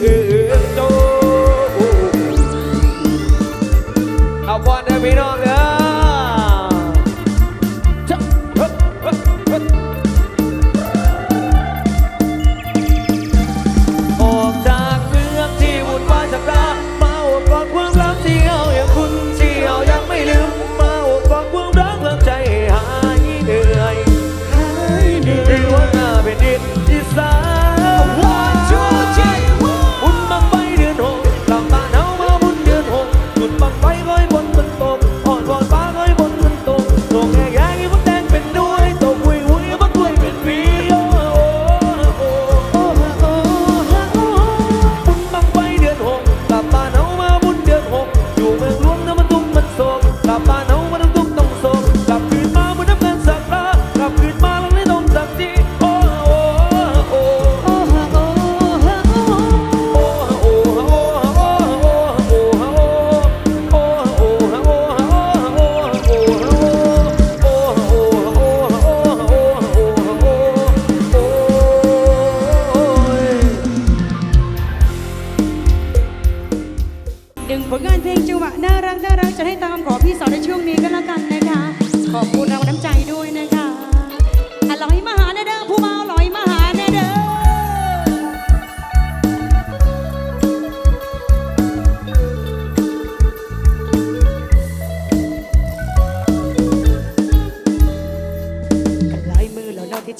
yeah, yeah, yeah. หนึ่งผลงานเพลงจังหวะน่ารักน่ารักจะให้ตามขอพี่สอนในช่วงนี้ก็แล้วกันนะคะ ขอบคุณเราน้ำใจด้วยนะคะอร่อยมหานะด้อ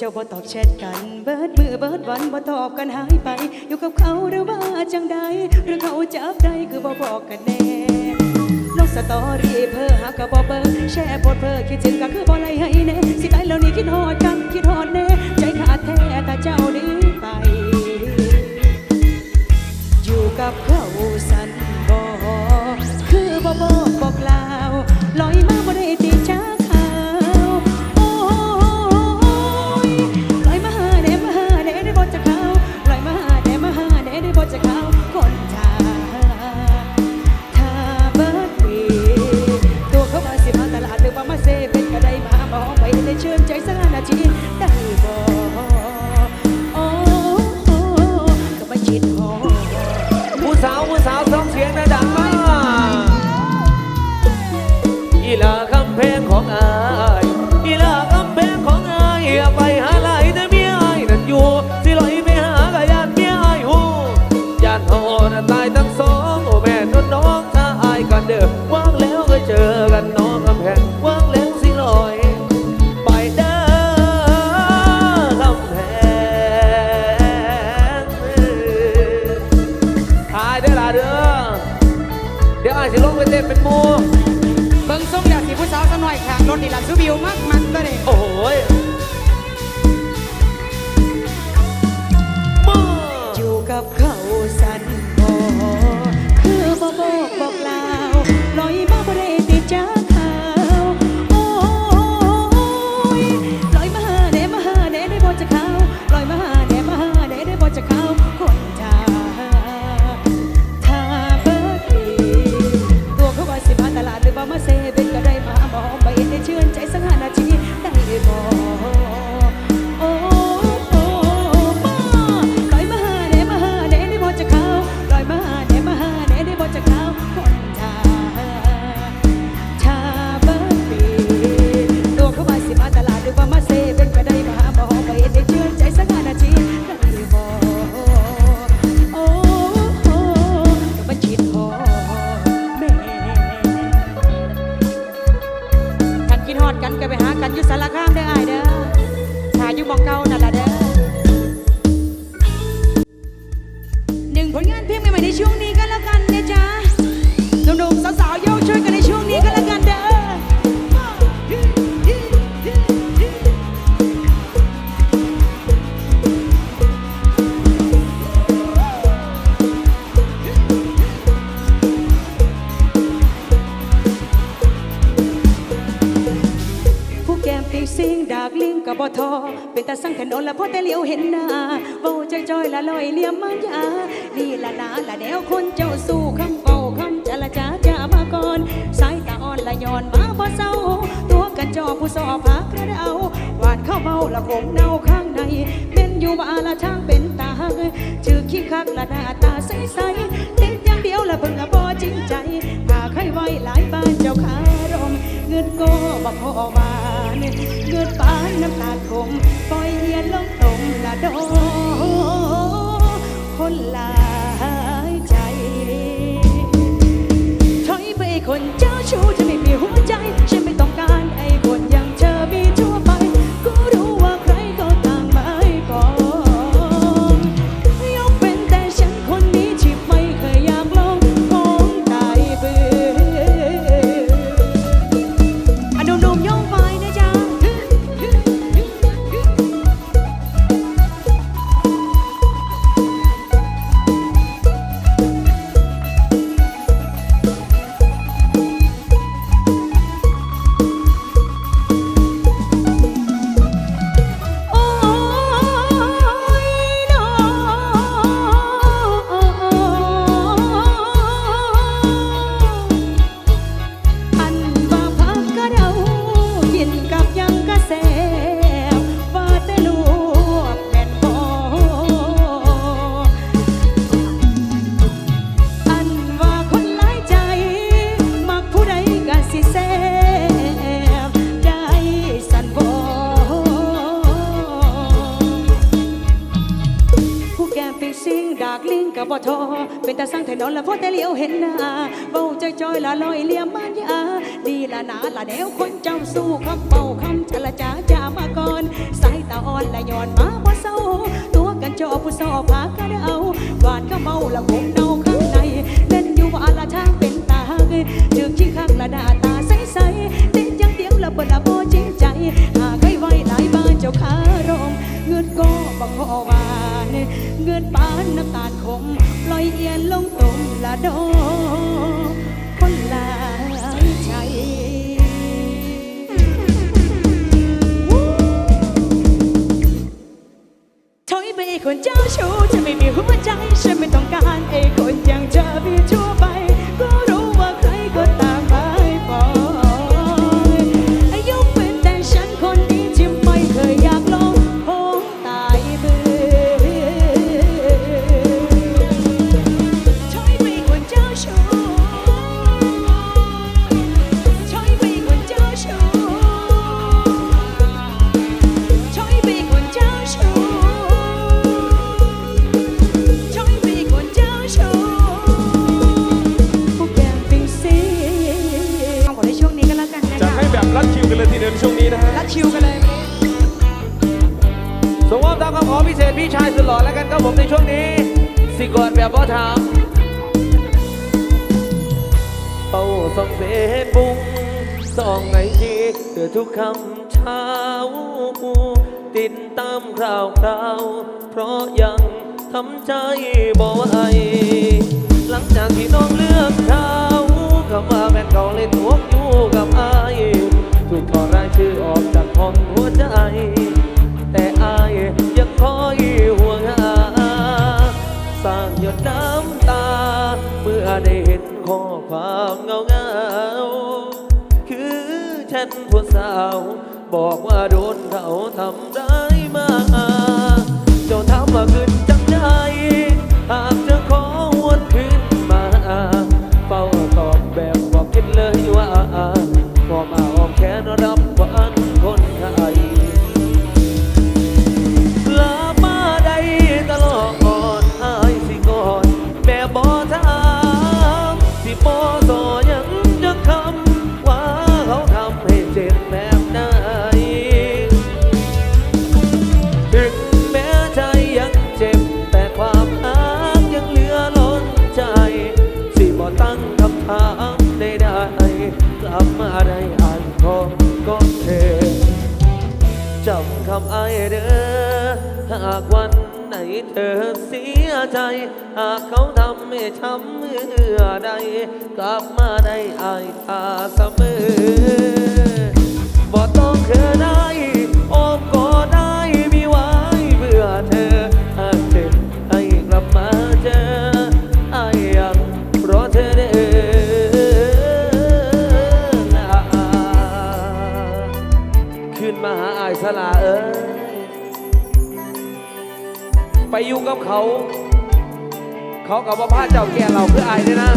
เจ้าบ่ตอบแชทกัน เบิดมือเบิดวันบ่ตอบกันหายไป อยู่กับเขาหรือว่าจังใดหรือเขาจับได้คือบ่บอกกันแน่ลกสตอรี่เพ้อหากับบ่เบอร์แชร์โพสเพ้อคิดถึงก็คือบ่ไรให้แน่สิตายแล้วนี่คิดฮอดกันคิดฮอดแน่ใจขาดแท้แต่เจ้าหนีไป อยู่กับเขาสัน อ้ายสิลงไปเต้นเป็นโมเบิ้งส่งอยากสิผู้สาวซะหน่อยข่างรถนี่ล่ะสุบิวมากมันตัวนี้โอ้โหยมาอยู่กับเขาสันพอคือบ่บอ ในช่วงนี้ โดนละพอแต่เลี้ยวเห็นหน้าเบาจจอยละลอยเลี่ยมมายานี่ละนาละแนวคนเจ้าสู้คำเป่าคำจละจ้าจ้ามาก่อนสายตาอ่อนละย้อนมาบ่เศร้า ตัวกันจอผู้สอพักกระเอาหวานเข้าเมาละขมเน่าข้างในเป็นอยู่ว่าละช่างเป็นตาชื่อขี้คักละหน้าตาใสใสติดยังเดียวละเบิ่งละบ่จริงใจพาใครไว้หลายบ้านเจ้าคารมเงินก็บ่พอว่า นเงินปานน้ำตาคมปล่อยเฮียนลงตมละดอคนหลายใจถอยไปคนเจ้าชู้จะไม่มีหัวใจฉันไม่ต้ เป็นตาสร้างถนอนละพอแต่เลี้ยวเห็นหน้าเบาใจจอยละลอยเลี่ยมมานยาดีละหนาละแนวคนเจ้าสู้คำเบาคำชะละจาจามาก่อนสายตาอ่อนละย้อนมาบ่เศร้าตัวกันจอผู้สอบพากันเอาหวานก็เมาละคงเน่าข้างในเล่นอยู่ว่าละทาง อย่ พี่ชายสุดหล่อแล้วกันครับผมในช่วงนี้ สิกอนแบบพ่อถามเป้าส่องเฟซบุ๊กส่องไอจีเดือทุกคำเช้า ติดตามข่าวคราว เพราะยังทำใจบ่ไหวหลังจากที่น้องเลือกเขาคำว่าแฟนเก่าเลยทวงอยู่กับอายถูกถอดรายชื่อออกจากห้องหัวใจ แต่อาย คอยห่วงหาสร้างหยดน้ำตา เมื่อได้เห็นข้อความเงาเงาคือฉันผู้สาว บอกว่าโดนเขาทำร้ายมา เจ้าทำมาขึ้นจังใจหากจะขอ คำไอเด้อหากวันไหนเธอเสียใจ หากเขาทำให้ช้ำเมื่อใด กลับมาได้อายตาเสมอบ่ต้องเคยได้อ้ก็ได้มีไว้เพื่อเธอหากเจ็บให้กลับมาเจอไอายยังรอเธอเด้อขึ้นมาหาอายสลา อยู่กับเขา เขากับว่าพาเจ้าแก่เราเพื่ออายด้วยนะ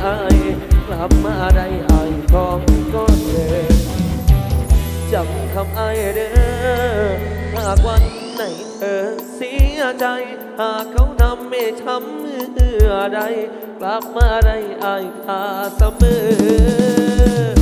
ใดๆกลับมาได้อายของก้อนเลยจำคำไอ้ายเด้อหากวันไหนเธอเสียใจ หากเขาทำไม่ทำเมื่อใดกลับมาได้อายขาเสมอ